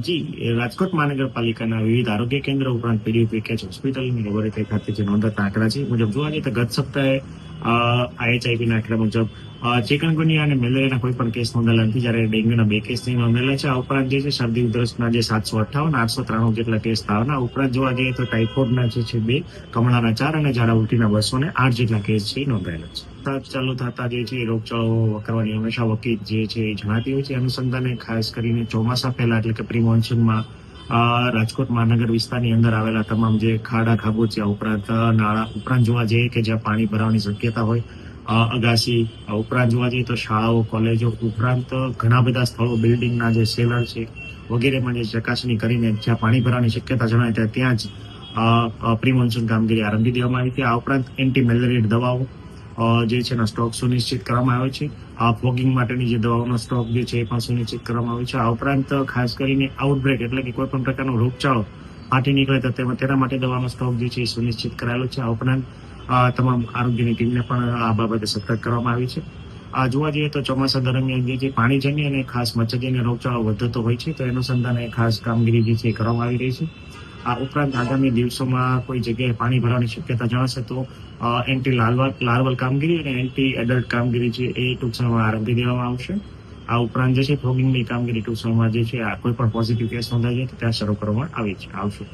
જી રાજકોટ મહાનગરપાલિકાના વિવિધ આરોગ્ય કેન્દ્ર ઉપરાંત પીડીયુ પેકેજ હોસ્પિટલની લેબોરેટરી ખાતે જે નોંધાતા આંકડા છે મુજબ જોવા જઈએ તો ગત સપ્તાહે આઈએચઆઈવી ના આંકડા મુજબ. ચિકનગુનિયા અને મેલેરિયાના કોઈ પણ કેસ નોંધાયેલા નથી, જ્યારે ડેન્ગ્યુના બે કેસ નહીં નોંધેલા છે. આ ઉપરાંત જે છે, શરદી, ઉધરસના જે સાતસો અઠાવન આઠસો ત્રાણું જેટલા કેસ થવાના. ઉપરાંત જોવા જઈએ તો ટાઇફોઇડના જે છે બે, કમળાના ચાર અને ઝાડા ઉલટીના બસો ને આઠ જેટલા કેસ છે નોંધાયેલા છે. સતત ચાલુ થતા જે છે રોગચાળો કરવાની હંમેશા વકીલ જે છે એ જણાતી હોય છે. અનુસંધાને ખાસ કરીને ચોમાસા પહેલા એટલે કે પ્રી મોન્સૂનમાં રાજકોટ મહાનગર વિસ્તારની અંદર આવેલા તમામ જે ખાડા, ખાબોચિયા ઉપરાંત નાળા ઉપરાંત જોવા જઈએ કે જ્યાં પાણી ભરાવાની શક્યતા હોય અગાસી ઉપરાંત જોવા જઈએ તો શાળાઓ, કોલેજો ઉપરાંત ઘણા બધા સ્થળો, બિલ્ડિંગના જે સેલર છે વગેરેમાં જે ચકાસણી કરીને જ્યાં પાણી ભરાવાની શક્યતા જણાય ત્યાં જ પ્રી મોન્સૂન કામગીરી આરંભી દેવામાં આવી હતી. આ ઉપરાંત એન્ટી મેલેરિયડ દવાઓ જે છે એનો સ્ટોક સુનિશ્ચિત કરવામાં આવ્યો છે. આ ફોગિંગ માટેની જે દવાઓનો સ્ટોક જે છે એ પણ સુનિશ્ચિત કરવામાં આવ્યો છે. આ ઉપરાંત, ખાસ કરીને આઉટબ્રેક એટલે કે કોઈ પણ પ્રકારનો રોગચાળો ફાટી નીકળે તો તેના માટે દવાનો સ્ટોક જે છે એ સુનિશ્ચિત કરાયેલો છે. આ ઉપરાંત તમામ આરોગ્યની ટીમને પણ આ બાબતે સતર્ક કરવામાં આવી છે. આ જોવા જઈએ તો ચોમાસા દરમિયાન જે પાણીજન્ય અને ખાસ મચ્છરજન્ય રોગચાળો વધતો હોય છે, તો એ અનુસંધાને ખાસ કામગીરી જે છે એ કરવામાં આવી રહી છે. આ ઉપરાંત આગામી દિવસોમાં કોઈ જગ્યાએ પાણી ભરવાની શક્યતા જણાશે તો એન્ટી લાર્વલ લાર્વલ કામગીરી અને એન્ટી એડલ્ટ કામગીરી છે એ ટૂંક સમયમાં આરંભી દેવામાં આવશે. આ ઉપરાંત જે છે ફોગિંગની કામગીરી ટૂંક સમયમાં જે છે આ કોઈ પણ પોઝિટિવ કેસ નોંધાય છે ત્યાં શરૂ કરવામાં આવી છે. આવશે.